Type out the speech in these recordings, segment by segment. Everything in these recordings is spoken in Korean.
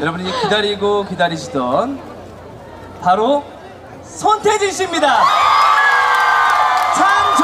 여러분이 기다리고 기다리시던 바로 손태진 씨입니다. 참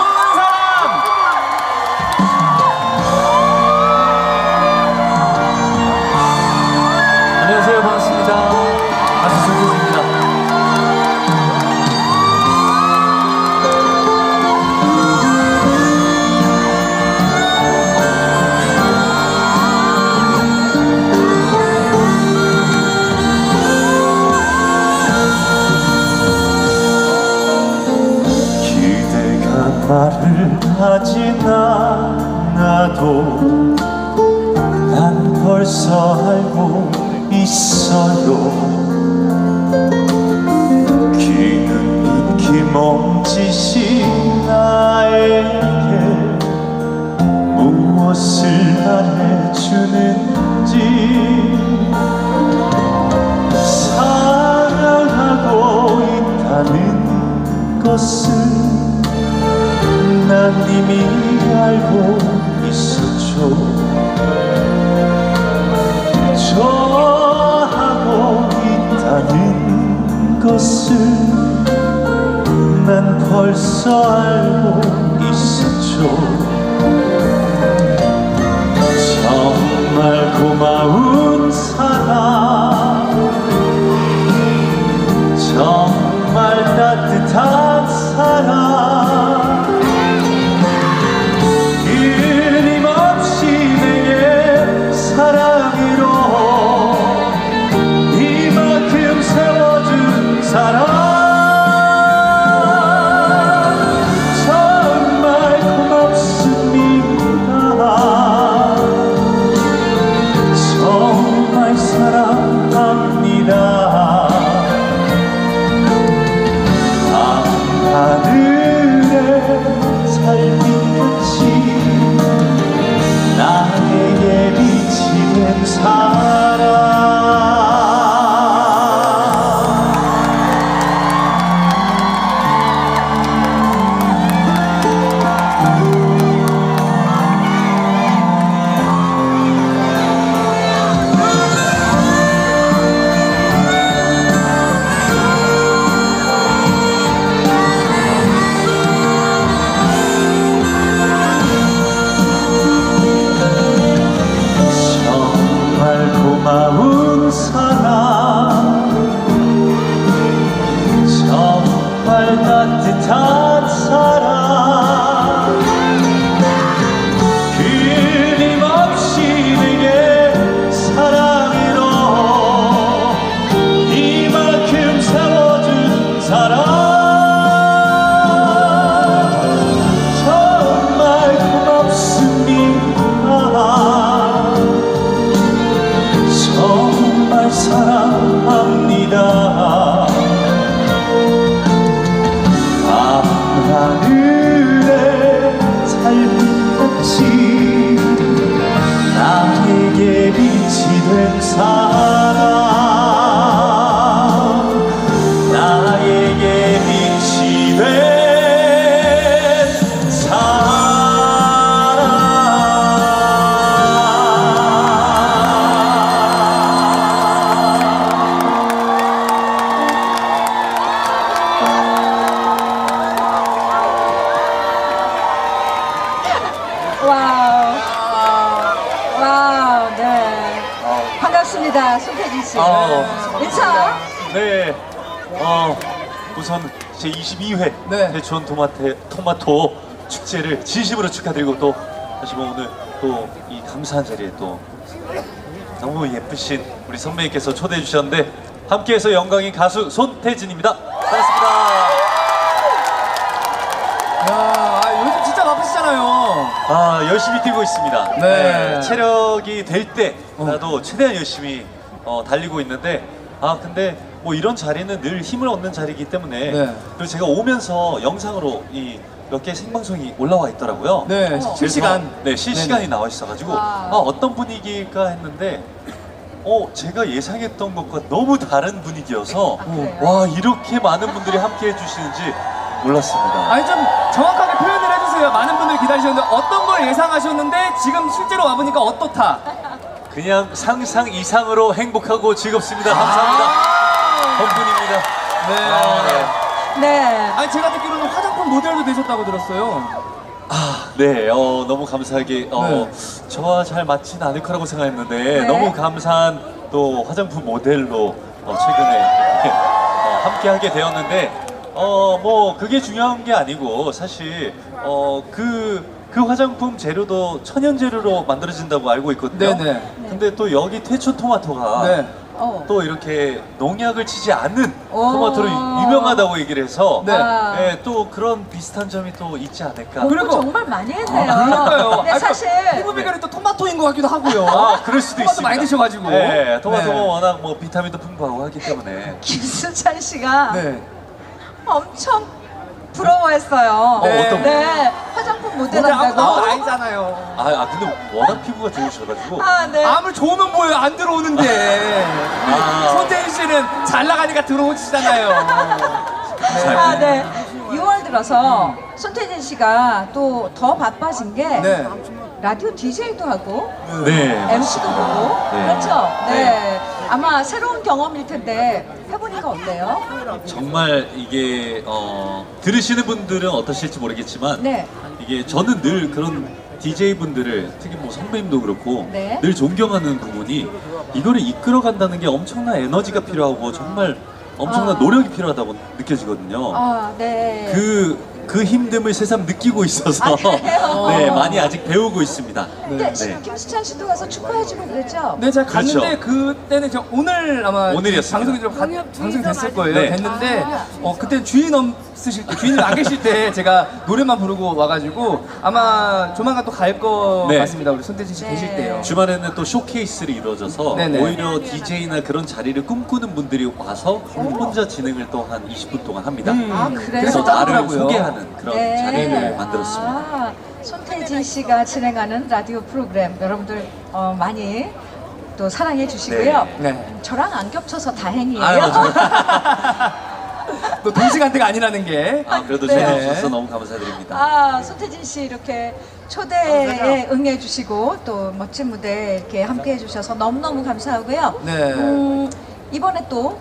몸짓이 나에게 무엇을 말해주는지. 사랑하고 있다는 것을 난 이미 알고 있었죠 벌써 알고 제 22회 네. 대추원 토마테, 토마토 축제를 진심으로 축하드리고 또 다시 뭐 오늘 또 이 감사한 자리에 또 너무 예쁘신 우리 선배님께서 초대해 주셨는데 함께해서 영광인 가수 손태진입니다. 반갑습니다. 야, 아, 요즘 진짜 바쁘시잖아요. 아 열심히 뛰고 있습니다. 네. 체력이 될 때라도 최대한 열심히 어, 달리고 있는데 아 근데 뭐 이런 자리는 늘 힘을 얻는 자리이기 때문에 네. 그리고 제가 오면서 영상으로 이 몇 개 생방송이 올라와 있더라고요. 네, 그래서, 실시간. 네 실시간이 네네. 나와 있어가지고 와우. 아 어떤 분위기일까 했는데 어 제가 예상했던 것과 너무 다른 분위기여서 그래요? 와 이렇게 많은 분들이 함께 해주시는지 몰랐습니다. 아니 좀 정확하게 표현을 해주세요. 많은 분들이 기다리셨는데 어떤 걸 예상하셨는데 지금 실제로 와보니까 어떻다. 그냥 상상 이상으로 행복하고 즐겁습니다. 감사합니다. 덕분입니다. 네. 아, 네. 네. 아니 제가 듣기로는 화장품 모델도 되셨다고 들었어요. 네, 어, 너무 감사하게 어, 네. 저와 잘 맞지는 않을 거라고 생각했는데 네. 너무 감사한 또 화장품 모델로 어, 최근에 어, 함께하게 되었는데 어, 뭐 그게 중요한 게 아니고 사실 어, 그, 그 화장품 재료도 천연 재료로 만들어진다고 알고 있거든요. 네네. 근데 또 여기 태초 토마토가 네. 어. 또 이렇게 농약을 치지 않는 오. 토마토로 유명하다고 얘기를 해서 네. 와. 네, 또 그런 비슷한 점이 또 있지 않을까. 공부 그리고- 정말 많이 했네요. 아, 그러니까요. 근데 아니, 사실 피부 비결이 또 토마토인 것 같기도 하고요. 아, 그럴 수도 토마토 있습니다. 많이 드셔가지고. 네, 토마토가 네. 워낙 뭐 비타민도 풍부하고 하기 때문에. 김수찬 씨가 네. 엄청 부러워했어요. 어, 어떤 네, 화장품 모델 근데 아무 한다고. 아무 아니잖아요. 아, 아 근데 워낙 피부가 좋으셔가지고. 아, 네. 아무리 좋으면 뭐예요? 안 들어오는데. 아. 손태희 씨는 잘 나가니까 들어오시잖아요. 아, 네. 6월 들어서 손태진 씨가 또 더 바빠진 게 네. 라디오 DJ도 하고 네. MC도 보고 네. 그렇죠. 네. 네. 아마 새로운 경험일 텐데 해보 니까 어때요? 정말 이게 어, 들으시는 분들은 어떠실지 모르겠지만 네. 이게 저는 늘 그런 DJ 분들을 특히 뭐 선배님도 그렇고 네. 늘 존경하는 부분이 이거를 이끌어 간다는 게 엄청난 에너지가 필요하고 정말 엄청난 아. 노력이 필요하다고 느껴지거든요. 아, 네. 그, 그 힘듦을 새삼 느끼고 있어서 아? 네, 많이 아직 배우고 있습니다. 근데 네. 지금 김수찬 씨도 가서 축구해주고 그랬죠? 네, 제가 그렇죠. 갔는데 그때는 저 오늘 아마 오늘이었습니다. 방송이 좀 가- 방송이 됐을 거예요. 네. 됐는데 아. 어 그때 주인 없으실 때 주인이 안 계실 때 제가 노래만 부르고 와가지고 아마 조만간 또 갈 거 네. 같습니다. 우리 손태진 씨 네. 계실 때요. 주말에는 또 쇼케이스를 이루어져서 네네. 오히려 DJ나 그런 자리를 꿈꾸는 분들이 와서 혼자 진행을 또 한 20분 동안 합니다. 음, 아, 그래요? 그래서 나를. 소개하는 그런 네. 자리를 만들었습니다. 아, 손태진 씨가 진행하는 라디오 프로그램 여러분들 어, 많이 또 사랑해 주시고요. 네. 네. 저랑 안 겹쳐서 다행이에요. 아유, 맞아요. 또 동시간대가 아니라는 게. 아, 그래도 네. 찾아주셔서 너무 감사드립니다. 아, 손태진 씨 이렇게 초대에 응해 주시고 또 멋진 무대 이렇게 함께 해 주셔서 너무너무 감사하고요. 네. 음, 이번에 또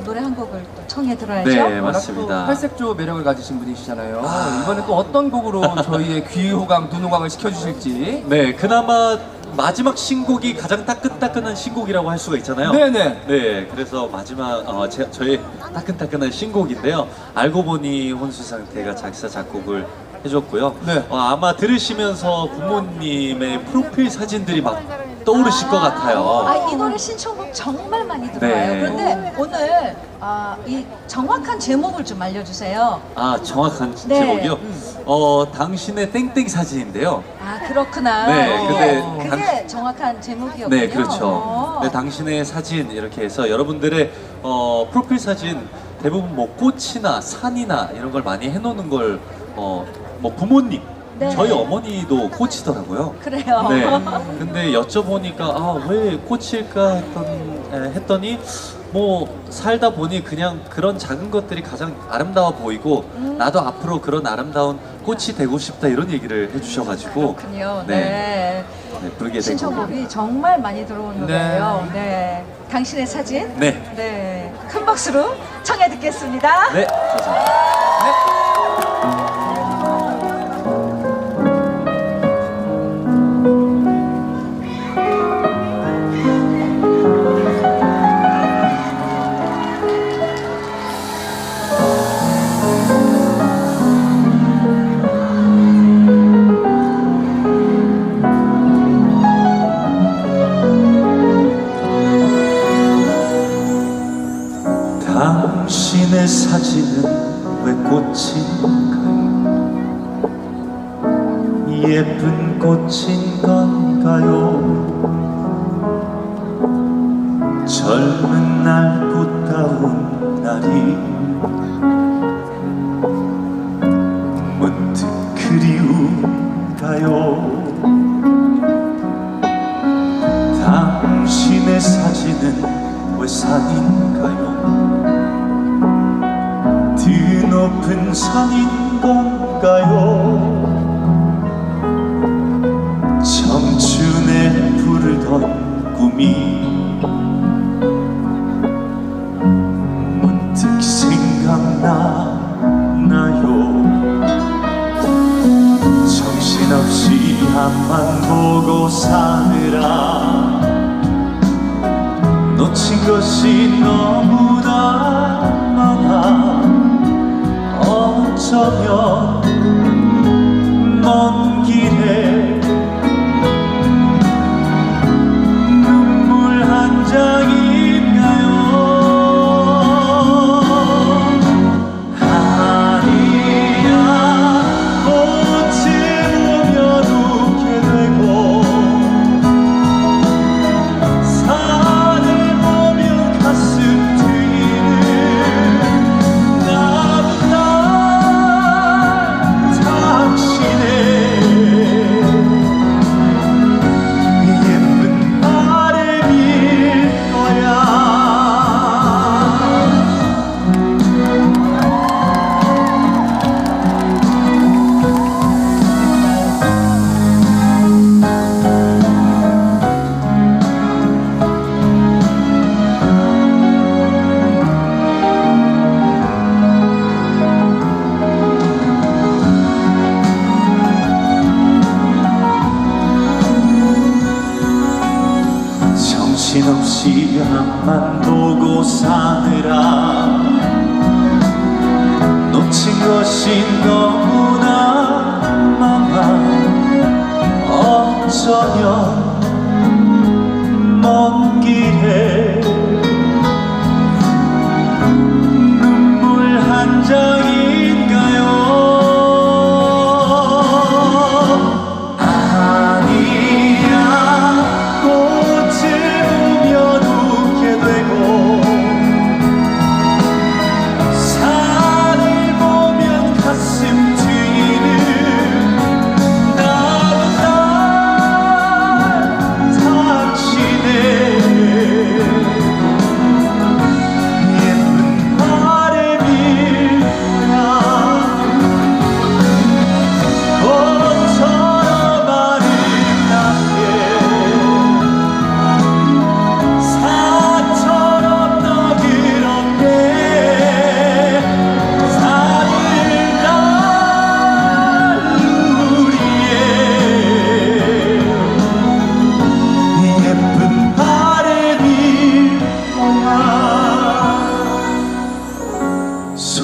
어, 노래 한 곡을 또 청해 들어야죠. 네, 맞습니다. 팔색조 매력을 가지신 분이시잖아요. 아. 이번에 또 어떤 곡으로 저희의 귀호강, 눈호강을 시켜주실지. 네, 그나마 마지막 신곡이 가장 따끈따끈한 신곡이라고 할 수가 있잖아요. 네네. 네, 그래서 마지막 어, 제, 저의 따끈따끈한 신곡인데요. 알고 보니 혼수 상태가 작사 작곡을 해줬고요. 네. 어, 아마 들으시면서 부모님의 프로필 사진들이 막 떠오르실 것 같아요. 아, 이 노래 신청곡 정말 많이 들어와요. 네. 그런데 오늘 아, 이 정확한 제목을 좀 알려주세요. 아, 정확한 네. 제목이요. 어, 당신의 땡땡 사진인데요. 아 그렇구나. 네, 그게, 근데 그게 정확한 제목이었군요. 네, 그렇죠. 어. 네, 당신의 사진 이렇게 해서 여러분들의 어, 프로필 사진 대부분 뭐 꽃이나 산이나 이런 걸 많이 해놓는 걸 어, 뭐 부모님, 네. 저희 어머니도 꽃이더라고요. 그래요. 네. 근데 여쭤보니까 아왜 꽃일까 했던 에, 했더니 뭐 살다 보니 그냥 그런 작은 것들이 가장 아름다워 보이고 음. 나도 앞으로 그런 아름다운 꽃이 되고 싶다 이런 얘기를 해주셔가지고 그렇군요. 네. 네. 네, 부르게 된 신청곡이. 정말 많이 들어온 네. 노래예요. 네. 당신의 사진. 네, 네. 큰 박수로 청해 듣겠습니다. 네, 감사합니다. 당 젊은 날 꽃다운 날이 문득 그리운가요? 당신의 사진은 왜 산인가요? 드높은 산인 건가요? 아니라 놓친 것이 너무나 많아 어쩌면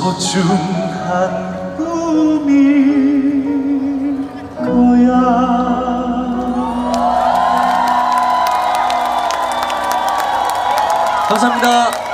소중한 꿈일 거야. 감사합니다.